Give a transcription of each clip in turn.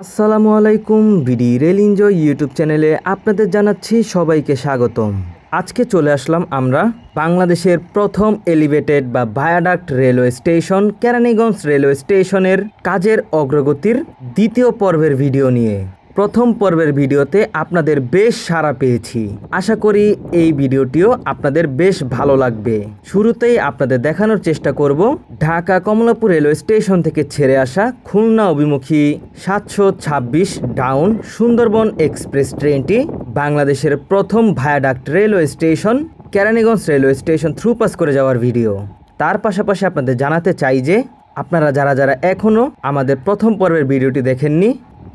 আসসালামু আলাইকুম BD rail enjoy YouTube চ্যানেলে আপনাদের জানাচ্ছি সবাইকে স্বাগতম। আজকে চলে আসলাম আমরা বাংলাদেশের প্রথম এলিভেটেড বা viaduct railway station Keraniganj railway স্টেশনের কাজের অগ্রগতির দ্বিতীয় পর্বের ভিডিও নিয়ে। প্রথম পর্বের ভিডিওতে আপনাদের বেশ সাড়া পেয়েছি। আশা করি এই ভিডিওটিও আপনাদের বেশ ভালো লাগবে। শুরুতেই আপনাদের দেখানোর চেষ্টা করব ঢাকা কমলাপুর রেলওয়ে স্টেশন থেকে ছেড়ে আসা খুলনা অভিমুখী সাতশো ছাব্বিশ ডাউন সুন্দরবন এক্সপ্রেস ট্রেনটি বাংলাদেশের প্রথম viaduct railway station, Keraniganj railway station through pass করে যাওয়ার ভিডিও। তার পাশাপাশি আপনাদের জানাতে চাই যে আপনারা যারা যারা এখনও আমাদের প্রথম পর্বের ভিডিওটি দেখেননি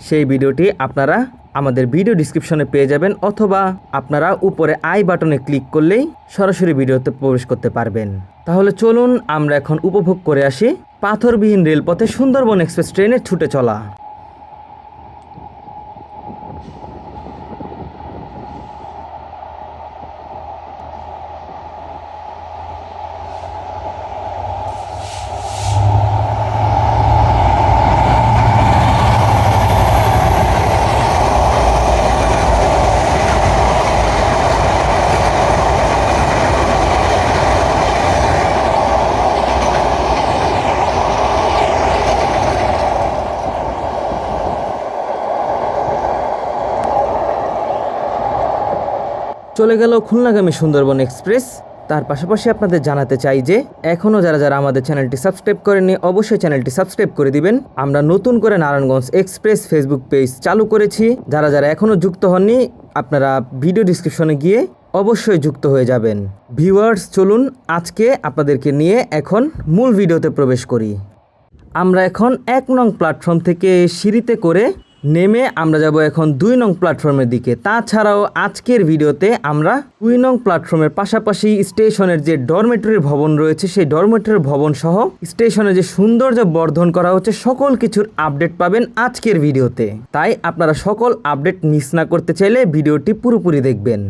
সেই ভিডিওটি আপনারা আমাদের ভিডিও ডিসক্রিপশনে পেয়ে যাবেন অথবা আপনারা উপরে আই বাটনে ক্লিক করলেই সরাসরি ভিডিওতে প্রবেশ করতে পারবেন। তাহলে চলুন আমরা এখন উপভোগ করে আসি পাথরবিহীন রেলপথে সুন্দরবন এক্সপ্রেস ট্রেনে ছুটে চলা। চলে গেল খুলনাগামী সুন্দরবন এক্সপ্রেস। তার পাশাপাশি আপনাদের জানাতে চাই যে, এখনও যারা যারা আমাদের চ্যানেলটি সাবস্ক্রাইব করেননি, অবশ্যই চ্যানেলটি সাবস্ক্রাইব করে দিবেন। আমরা নতুন করে নারায়ণগঞ্জ এক্সপ্রেস ফেসবুক পেজ চালু করেছি। যারা যারা এখনও যুক্ত হননি, আপনারা ভিডিও ডিসক্রিপশনে গিয়ে অবশ্যই যুক্ত হয়ে যাবেন। ভিউয়ার্স, চলুন আজকে আপনাদেরকে নিয়ে এখন মূল ভিডিওতে প্রবেশ করি। আমরা এখন এক নং প্ল্যাটফর্ম থেকে সিঁড়িতে করে নেমে আমরা যাব এখন দুই নং প্ল্যাটফর্মের দিকে। তাছাড়াও আজকের ভিডিওতে আমরা দুই নং প্ল্যাটফর্মের পাশাপাশি স্টেশনের যে ডরমেটরির ভবন রয়েছে, সেই ডরমেটরির ভবন সহ স্টেশনে যে সৌন্দর্য বর্ধন করা হচ্ছে, সকল কিছুর আপডেট পাবেন আজকের ভিডিওতে। তাই আপনারা সকল আপডেট মিস না করতে চাইলে ভিডিওটি পুরোপুরি দেখবেন।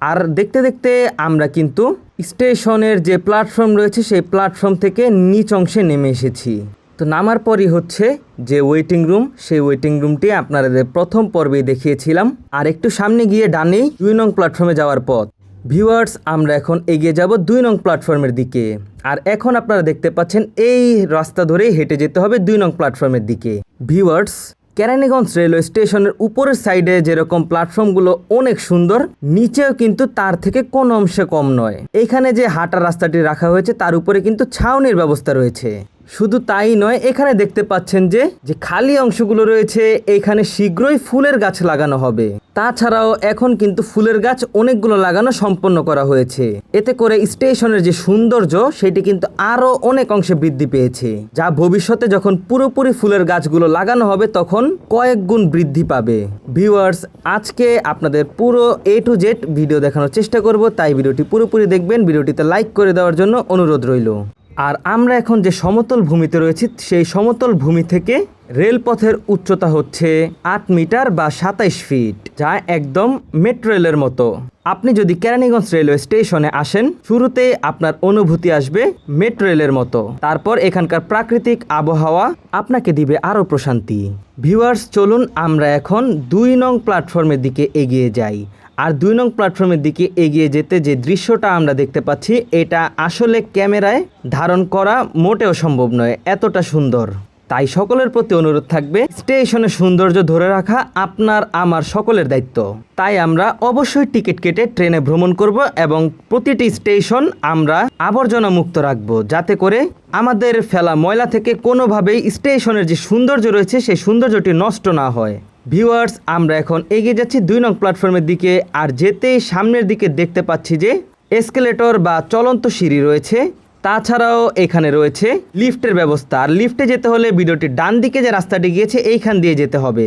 আর দেখতে দেখতে আমরা কিন্তু স্টেশনের যে প্ল্যাটফর্ম রয়েছে, সেই প্ল্যাটফর্ম থেকে নিচ অংশে নেমে এসেছি। তো নামার পরই হচ্ছে যে ওয়েটিং রুম সেই ওয়েটিং রুমটি আপনাদের প্রথম পর্বেই দেখিয়েছিলাম। আর একটু সামনে গিয়ে ডানেই দুই নং প্ল্যাটফর্মে যাওয়ার পথ। ভিউয়ার্স আমরা এখন এগিয়ে যাব দুই নং প্ল্যাটফর্মের দিকে। আর এখন আপনারা দেখতে পাচ্ছেন এই রাস্তা ধরেই হেঁটে যেতে হবে দুই নং প্ল্যাটফর্মের দিকে। ভিউয়ার্স কেরানীগঞ্জ রেলওয়ে স্টেশনের উপরের সাইডে যেরকম প্ল্যাটফর্মগুলো অনেক সুন্দর, নিচেও কিন্তু তার থেকে কোন অংশে কম নয়। এখানে যে হাঁটার রাস্তাটি রাখা হয়েছে তার উপরে কিন্তু ছাউনির ব্যবস্থা রয়েছে। শুধু তাই নয়, এখানে দেখতে পাচ্ছেন যে যে খালি অংশগুলো রয়েছে, এখানে শীঘ্রই ফুলের গাছ লাগানো হবে। তাছাড়াও এখন কিন্তু ফুলের গাছ অনেকগুলো লাগানো সম্পন্ন করা হয়েছে। এতে করে স্টেশনের যে সৌন্দর্য, সেটি কিন্তু আরও অনেক অংশে বৃদ্ধি পেয়েছে। যা ভবিষ্যতে যখন পুরোপুরি ফুলের গাছগুলো লাগানো হবে, তখন কয়েক গুণ বৃদ্ধি পাবে। ভিউয়ার্স, আজকে আপনাদের পুরো এ টু জেড ভিডিও দেখানোর চেষ্টা করব। তাই ভিডিওটি পুরোপুরি দেখবেন। ভিডিওটিতে লাইক করে দেওয়ার জন্য অনুরোধ রইল। আর আমরা এখন যে সমতল ভূমিতে রয়েছি সেই সমতল ভূমি থেকে রেলপথের উচ্চতা হচ্ছে আট মিটার বা সাতাইশ ফিট, যা একদম মেট্রো রেলের মতো। আপনি যদি কেরানীগঞ্জ রেলওয়ে স্টেশনে আসেন, শুরুতে আপনার অনুভূতি আসবে মেট্রো রেলের মতো। তারপর এখানকার প্রাকৃতিক আবহাওয়া আপনাকে দিবে আরও প্রশান্তি। ভিউয়ার্স, চলুন আমরা এখন দুই নং প্ল্যাটফর্মের দিকে এগিয়ে যাই। আর দুই নং প্ল্যাটফর্মের দিকে এগিয়ে যেতে যে দৃশ্যটা আমরা দেখতে পাচ্ছি, এটা আসলে ক্যামেরায় ধারণ করা মোটেও সম্ভব নয়, এতটা সুন্দর। তাই সকলের প্রতি অনুরোধ থাকবে, স্টেশনের সৌন্দর্য ধরে রাখা আপনার, আমার সকলের দায়িত্ব। তাই আমরা অবশ্যই টিকিট কেটে ট্রেনে ভ্রমণ করব এবং প্রতিটি স্টেশন আমরা আবর্জনা মুক্ত রাখব যাতে করে আমাদের ফেলা ময়লা থেকে কোনোভাবেই স্টেশনের যে সৌন্দর্য রয়েছে, সেই সৌন্দর্যটি নষ্ট না হয়। ভিউয়ার্স, আমরা এখন এগিয়ে যাচ্ছি দুই নং প্ল্যাটফর্মের দিকে আর যেতেই সামনের দিকে দেখতে পাচ্ছি যে এসকেলেটর বা চলন্ত সিঁড়ি রয়েছে। তাছাড়াও এখানে রয়েছে লিফটের ব্যবস্থা। আর লিফটে যেতে হলে ভিডিওটির ডান দিকে যে রাস্তাটি গিয়েছে, এইখান দিয়ে যেতে হবে।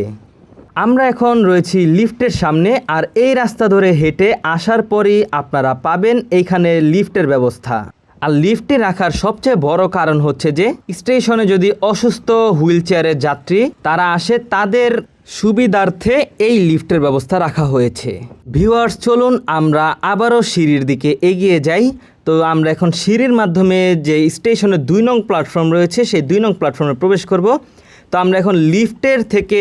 আমরা এখন রয়েছি লিফটের সামনে, আর এই রাস্তা ধরে হেঁটে আসার পরই আপনারা পাবেন এইখানে লিফটের ব্যবস্থা। আর লিফটে রাখার সবচেয়ে বড় কারণ হচ্ছে যে, স্টেশনে যদি অসুস্থ হুইল চেয়ারের যাত্রী তারা আসে, তাদের সুবিধার্থে এই লিফটের ব্যবস্থা রাখা হয়েছে। ভিউয়ার্স, চলুন আমরা আবারও সিঁড়ির দিকে এগিয়ে যাই। তো আমরা এখন সিঁড়ির মাধ্যমে যে স্টেশনের দুই নং প্ল্যাটফর্ম রয়েছে, সেই দুই নং প্ল্যাটফর্মে প্রবেশ করব। তো আমরা এখন লিফটের থেকে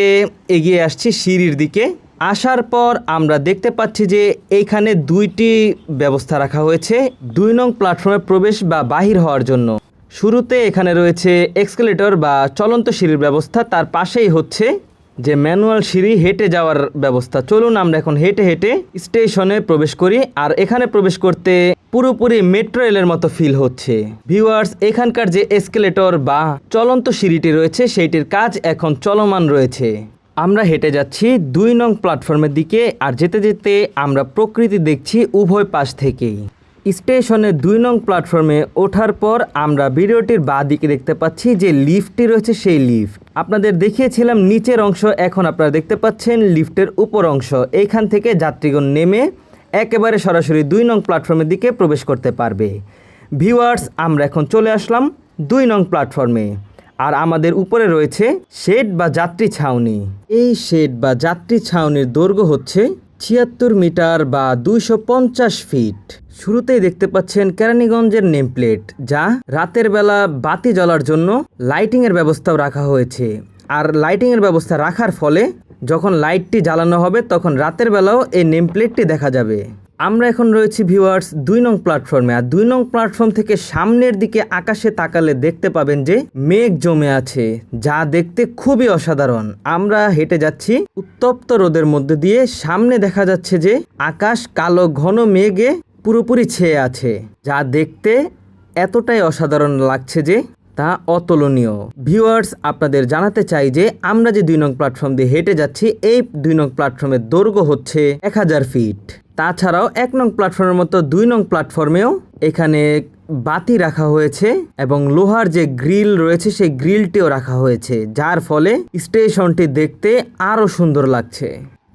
এগিয়ে আসছি সিঁড়ির দিকে। আসার পর আমরা দেখতে পাচ্ছি যে এইখানে দুইটি ব্যবস্থা রাখা হয়েছে, দুই নং প্ল্যাটফর্মে প্রবেশ বা বাহির হওয়ার জন্য। শুরুতে এখানে রয়েছে এক্সকেলেটর বা চলন্ত সিঁড়ির ব্যবস্থা, তার পাশেই হচ্ছে যে ম্যানুয়াল সিঁড়ি হেঁটে যাওয়ার ব্যবস্থা। চলুন আমরা এখন হেঁটে হেঁটে স্টেশনে প্রবেশ করি, আর এখানে প্রবেশ করতে পুরোপুরি মেট্রো রেলের মতো ফিল হচ্ছে। ভিউয়ার্স, এখানকার যে এসকেলেটর বা চলন্ত সিঁড়িটি রয়েছে, সেইটির কাজ এখন চলমান রয়েছে। আমরা হেঁটে যাচ্ছি দুই নং প্ল্যাটফর্মের দিকে, আর যেতে যেতে আমরা প্রকৃতি দেখছি উভয় পাশ থেকেই। স্টেশনের দুই নং প্ল্যাটফর্মে ওঠার পর আমরা ভিডিওটির বাঁ দিকে দেখতে পাচ্ছি যে লিফটটি রয়েছে সেই লিফট। আপনাদের দেখিয়েছিলাম নিচের অংশ, এখন আপনারা দেখতে পাচ্ছেন লিফটের উপর অংশ। এইখান থেকে যাত্রীগণ নেমে একেবারে সরাসরি দুই নং প্ল্যাটফর্মের দিকে প্রবেশ করতে পারবে। ভিউয়ার্স, আমরা এখন চলে আসলাম দুই নং প্ল্যাটফর্মে। আর আমাদের উপরে রয়েছে শেড বা যাত্রী ছাউনি। এই শেড বা যাত্রী ছাউনির দৈর্ঘ্য হচ্ছে ছিয়াত্তর মিটার বা দুইশো পঞ্চাশ ফিট। শুরুতেই দেখতে পাচ্ছেন কেরানীগঞ্জের নেমপ্লেট, যা রাতের বেলা বাতি জ্বলার জন্য লাইটিংয়ের ব্যবস্থাও রাখা হয়েছে। আর লাইটিংয়ের ব্যবস্থা রাখার ফলে যখন লাইটটি জ্বালানো হবে, তখন রাতের বেলাও এই নেমপ্লেটটি দেখা যাবে। আমরা এখন রয়েছি ভিউয়ার্স দুই নং প্ল্যাটফর্মে আর দুই নং প্ল্যাটফর্ম থেকে সামনের দিকে আকাশে তাকালে দেখতে পাবেন যে মেঘ জমে আছে, যা দেখতে খুবই অসাধারণ। আমরা হেঁটে যাচ্ছি উত্তপ্ত রোদের মধ্যে দিয়ে, সামনে দেখা যাচ্ছে যে আকাশ কালো ঘন মেঘে পুরোপুরি ছেয়ে আছে, যা দেখতে এতটাই অসাধারণ লাগছে যে তা অতুলনীয়। ভিউয়ার্স আপনাদের জানাতে চাই যে আমরা যে দুই নং প্ল্যাটফর্ম দিয়ে হেঁটে যাচ্ছি, এই দুই নং প্ল্যাটফর্মের দৈর্ঘ্য হচ্ছে এক হাজার ফিট তাছাড়াও এক নং প্ল্যাটফর্মের মতো দুই নং প্ল্যাটফর্মেও এখানে বাতি রাখা হয়েছে এবং লোহার যে গ্রিল রয়েছে, সেই গ্রিলটিও রাখা হয়েছে, যার ফলে স্টেশনটি দেখতে আরও সুন্দর লাগছে।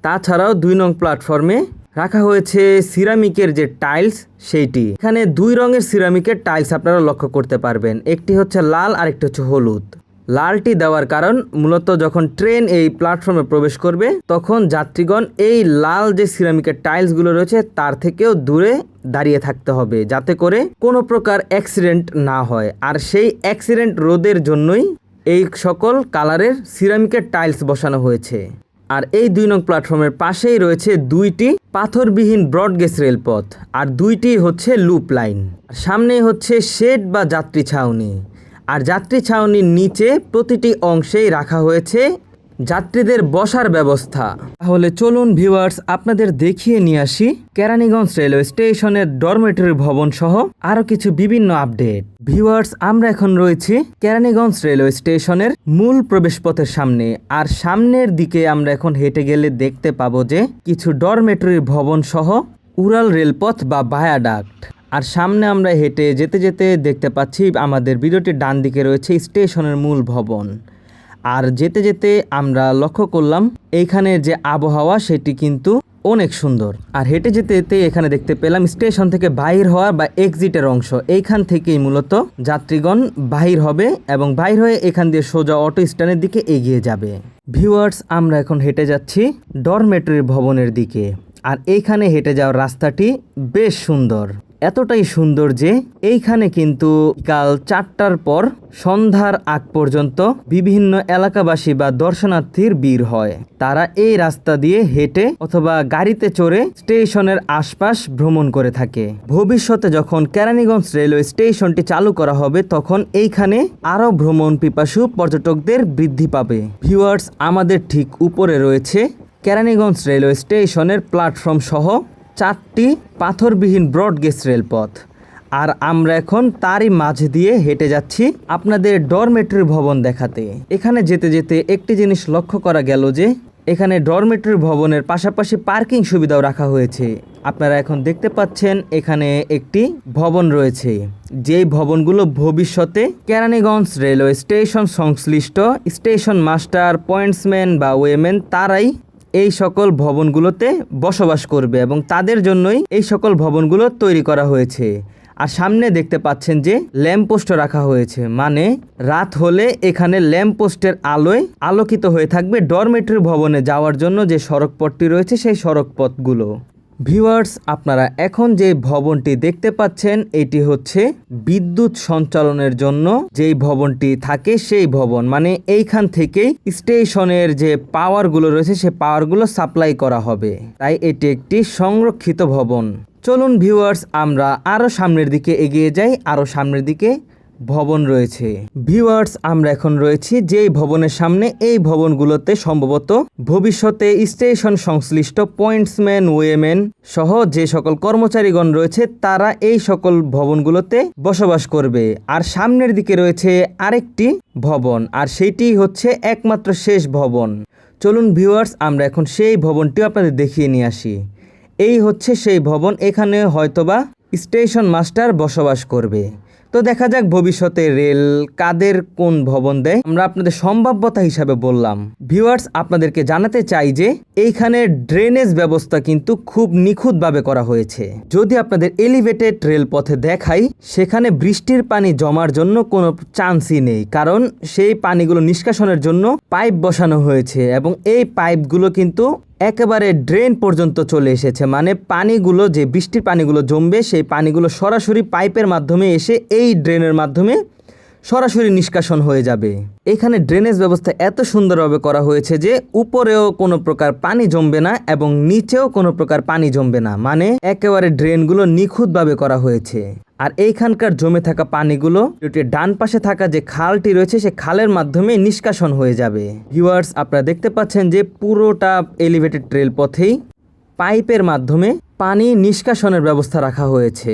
তাছাড়াও দুই নং প্ল্যাটফর্মে রাখা হয়েছে সিরামিকের যে টাইলস, সেইটি। এখানে দুই রঙের সিরামিকের টাইলস আপনারা লক্ষ্য করতে পারবেন। একটি হচ্ছে লাল আর একটি হচ্ছে হলুদ। লালটি দেওয়ার কারণ মূলত যখন ট্রেন এই প্ল্যাটফর্মে প্রবেশ করবে, তখন যাত্রীগণ এই লাল যে সিরামিকের টাইলসগুলো রয়েছে, তার থেকেও দূরে দাঁড়িয়ে থাকতে হবে, যাতে করে কোনো প্রকার অ্যাক্সিডেন্ট না হয়। আর সেই অ্যাক্সিডেন্ট রোধের জন্যই এই সকল কালারের সিরামিকের টাইলস বসানো হয়েছে। আর এই দুই নং প্ল্যাটফর্মের পাশেই রয়েছে দুইটি পাথরবিহীন ব্রডগেজ রেলপথ, আর দুইটি হচ্ছে লুপ লাইন। সামনেই হচ্ছে শেড বা যাত্রী ছাউনি। আর যাত্রী ছাউনির নিচে প্রতিটি অংশেই রাখা হয়েছে যাত্রীদের বসার ব্যবস্থা। তাহলে চলুন ভিউয়ার্স আপনাদের দেখিয়ে নিয়ে আসি কেরানীগঞ্জ রেলওয়ে স্টেশনের ডরমেটরি ভবন সহ আরও কিছু বিভিন্ন আপডেট। ভিউয়ার্স আমরা এখন রয়েছি কেরানীগঞ্জ রেলওয়ে স্টেশনের মূল প্রবেশপথের সামনে। আর সামনের দিকে আমরা এখন হেঁটে গেলে দেখতে পাবো যে কিছু ডরমেটরি ভবন সহ উড়াল রেলপথ বা ভায়াডাক্ট। আর সামনে আমরা হেঁটে যেতে যেতে দেখতে পাচ্ছি আমাদের ভিডিওটির ডান দিকে রয়েছে স্টেশনের মূল ভবন। আর যেতে যেতে আমরা লক্ষ্য করলাম, এইখানে যে আবহাওয়া সেটি কিন্তু অনেক সুন্দর। আর হেঁটে যেতে যেতে এখানে দেখতে পেলাম স্টেশন থেকে বাহির হওয়ার বা এক্সিটের অংশ। এইখান থেকেই মূলত যাত্রীগণ বাহির হবে এবং বাহির হয়ে এখান দিয়ে সোজা অটো স্ট্যান্ডের দিকে এগিয়ে যাবে। ভিউয়ার্স, আমরা এখন হেঁটে যাচ্ছি ডরমেটরি ভবনের দিকে। আর এইখানে হেঁটে যাওয়ার রাস্তাটি বেশ সুন্দর। এতটাই সুন্দর যে এইখানে কিন্তু কাল চারটার পর সন্ধ্যার আগ পর্যন্ত বিভিন্ন এলাকাবাসী বা দর্শনার্থীর ভিড় হয়। তারা এই রাস্তা দিয়ে হেঁটে অথবা গাড়িতে চড়ে স্টেশনের আশপাশ ভ্রমণ করে থাকে। ভবিষ্যতে যখন কেরানীগঞ্জ রেলওয়ে স্টেশনটি চালু করা হবে, তখন এইখানে আরও ভ্রমণ পিপাসু পর্যটকদের বৃদ্ধি পাবে। ভিউয়ার্স, আমাদের ঠিক উপরে রয়েছে কেরানীগঞ্জ রেলওয়ে স্টেশনের প্ল্যাটফর্ম সহ চারটি পাথরবিহীন ব্রডগেজ রেলপথ। আর আমরা এখন তারই মাঝ দিয়ে হেঁটে যাচ্ছি আপনাদের ডরমেটরি ভবন দেখাতে। এখানে যেতে যেতে একটি জিনিস লক্ষ্য করা গেল যে, এখানে ডরমেটরি ভবনের পাশাপাশি পার্কিং সুবিধাও রাখা হয়েছে। আপনারা এখন দেখতে পাচ্ছেন এখানে একটি ভবন রয়েছে, যেই ভবনগুলো ভবিষ্যতে কেরানীগঞ্জ রেলওয়ে স্টেশন সংশ্লিষ্ট স্টেশন মাস্টার, পয়েন্টসম্যান বা ওয়েমেন তারাই এই সকল ভবনগুলোতে বসবাস করবে এবং তাদের জন্যই এই সকল ভবনগুলো তৈরি করা হয়েছে। আর সামনে দেখতে পাচ্ছেন যে ল্যাম্পপোস্ট রাখা হয়েছে। মানে রাত হলে এখানে ল্যাম্পপোস্টের আলোয় আলোকিত হয়ে থাকবে ডরমেটরি ভবনে যাওয়ার জন্য যে সড়ক পথটি রয়েছে সেই সড়ক পথগুলো ভিউয়ার্স, আপনারা এখন যে ভবনটি দেখতে পাচ্ছেন, এটি হচ্ছে বিদ্যুৎ সঞ্চালনের জন্য যেই ভবনটি থাকে সেই ভবন। মানে এইখান থেকেই স্টেশনের যে পাওয়ারগুলো রয়েছে সেই পাওয়ারগুলো সাপ্লাই করা হবে। তাই এটি একটি সংরক্ষিত ভবন। চলুন ভিউয়ার্স, আমরা আরও সামনের দিকে এগিয়ে যাই আরও সামনের দিকে ভবন রয়েছে। ভিউয়ার্স আমরা এখন রয়েছি যেই ভবনের সামনে। এই ভবনগুলোতে সম্ভবত ভবিষ্যতে স্টেশন সংশ্লিষ্ট পয়েন্টসম্যান, ওয়েমেন সহ যে সকল কর্মচারীগণ রয়েছে, তারা এই সকল ভবনগুলোতে বসবাস করবে। আর সামনের দিকে রয়েছে আরেকটি ভবন, আর সেইটি হচ্ছে একমাত্র শেষ ভবন। চলুন ভিউয়ার্স আমরা এখন সেই ভবনটি আপনাদের দেখিয়ে নিয়ে আসি। এই হচ্ছে সেই ভবন, এখানে হয়তোবা স্টেশন মাস্টার বসবাস করবে। তো দেখা যাক ভবিষ্যতে রেল কাদের কোন ভবন দেয়। আমরা আপনাদের সম্ভাব্যতা হিসাবে বললাম। ভিউয়ার্স আপনাদেরকে জানাতে চাই যে এইখানে ড্রেনেজ ব্যবস্থা কিন্তু খুব নিখুঁতভাবে করা হয়েছে। যদি আপনাদের এলিভেটেড রেলপথে দেখাই, সেখানে বৃষ্টির পানি জমার জন্য কোনো চান্সই নেই। কারণ সেই পানিগুলো নিষ্কাশনের জন্য পাইপ বসানো হয়েছে এবং এই পাইপগুলো কিন্তু একেবারে ড্রেন পর্যন্ত চলে এসেছে। মানে পানিগুলো, যে বৃষ্টির পানিগুলো জমবে, সেই পানিগুলো সরাসরি পাইপের মাধ্যমে এসে এই ড্রেনের মাধ্যমে সরাসরি নিষ্কাশন হয়ে যাবে। এখানে ড্রেনেজ ব্যবস্থা এত সুন্দরভাবে করা হয়েছে যে উপরেও কোনো প্রকার পানি জমবে না এবং নিচেও কোনো প্রকার পানি জমবে না। মানে একেবারে ড্রেনগুলো নিখুঁতভাবে করা হয়েছে। আর এইখানকার জমে থাকা পানিগুলো ডান পাশে থাকা যে খালটি রয়েছে, সে খালের মাধ্যমে নিষ্কাশন হয়ে যাবে। ভিউয়ার্স, আপনারা দেখতে পাচ্ছেন যে পুরোটা এলিভেটেড রেল পথেই পাইপের মাধ্যমে পানি নিষ্কাশনের ব্যবস্থা রাখা হয়েছে।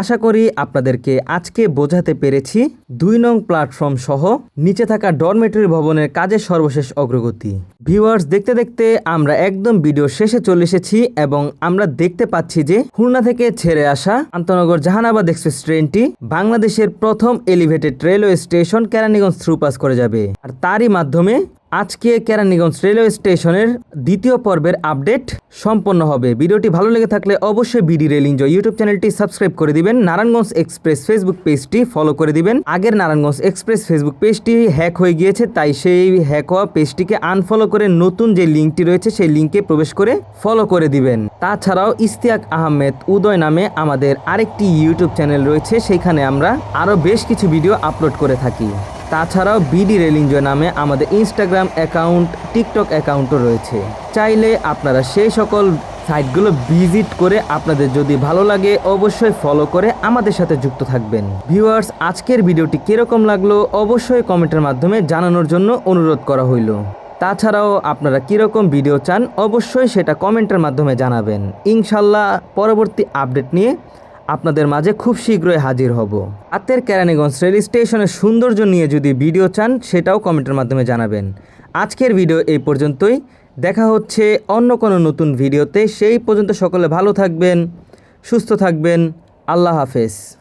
আশা করি আপনাদেরকে আজকে বোঝাতে পেরেছি দুই নং প্ল্যাটফর্ম সহ নিচে থাকা ডরমেটরি ভবনের কাজের সর্বশেষ অগ্রগতি। ভিউয়ার্স দেখতে দেখতে আমরা একদম ভিডিও শেষে চলে এসেছি এবং আমরা দেখতে পাচ্ছি যে খুলনা থেকে ছেড়ে আসা আন্তনগর জাহানাবাদ এক্সপ্রেস ট্রেনটি বাংলাদেশের প্রথম elevated railway station Keraniganj through pass করে যাবে। আর তারই মাধ্যমে আজকে কেরানীগঞ্জ রেলওয়ে স্টেশনের দ্বিতীয় পর্বের আপডেট সম্পন্ন হবে। ভিডিওটি ভালো লেগে থাকলে অবশ্যই বিডি রেল এনজয় ইউটিউব চ্যানেলটি সাবস্ক্রাইব করে দিবেন। নারায়ণগঞ্জ এক্সপ্রেস ফেসবুক পেজটি ফলো করে দিবেন। আগের নারায়ণগঞ্জ এক্সপ্রেস ফেসবুক পেজটি হ্যাক হয়ে গিয়েছে, তাই সেই হ্যাক হওয়া পেজটিকে আনফলো করে নতুন যে লিঙ্কটি রয়েছে, সেই লিঙ্কে প্রবেশ করে ফলো করে দিবেন। তাছাড়াও ইস্তিয়াক আহমেদ উদয় নামে আমাদের আরেকটি ইউটিউব চ্যানেল রয়েছে, সেখানে আমরা আরও বেশ কিছু ভিডিও আপলোড করে থাকি। তাছাড়াও বিডি রেল এনজয় নামে আমাদের ইনস্টাগ্রাম অ্যাকাউন্ট টিকটক অ্যাকাউন্টও রয়েছে। চাইলে আপনারা সেই সকল সাইটগুলো ভিজিট করে আপনাদের যদি ভালো লাগে, অবশ্যই ফলো করে আমাদের সাথে যুক্ত থাকবেন। ভিউয়ার্স, আজকের ভিডিওটি কীরকম লাগল, অবশ্যই কমেন্টের মাধ্যমে জানানোর জন্য অনুরোধ করা হইল। তাছাড়াও আপনারা কীরকম ভিডিও চান, অবশ্যই সেটা কমেন্টের মাধ্যমে জানাবেন। ইনশাল্লাহ পরবর্তী আপডেট নিয়ে আপনাদের মাঝে খুব শীঘ্রই হাজির হব। আতের কেরানীগঞ্জ রেল স্টেশনের সৌন্দর্য নিয়ে যদি ভিডিও চান, সেটাও কমেন্টের মাধ্যমে জানাবেন। আজকের ভিডিও এই পর্যন্তই। দেখা হচ্ছে অন্য কোনো নতুন ভিডিওতে। সেই পর্যন্ত সকলে ভালো থাকবেন, সুস্থ থাকবেন। আল্লাহ হাফেজ।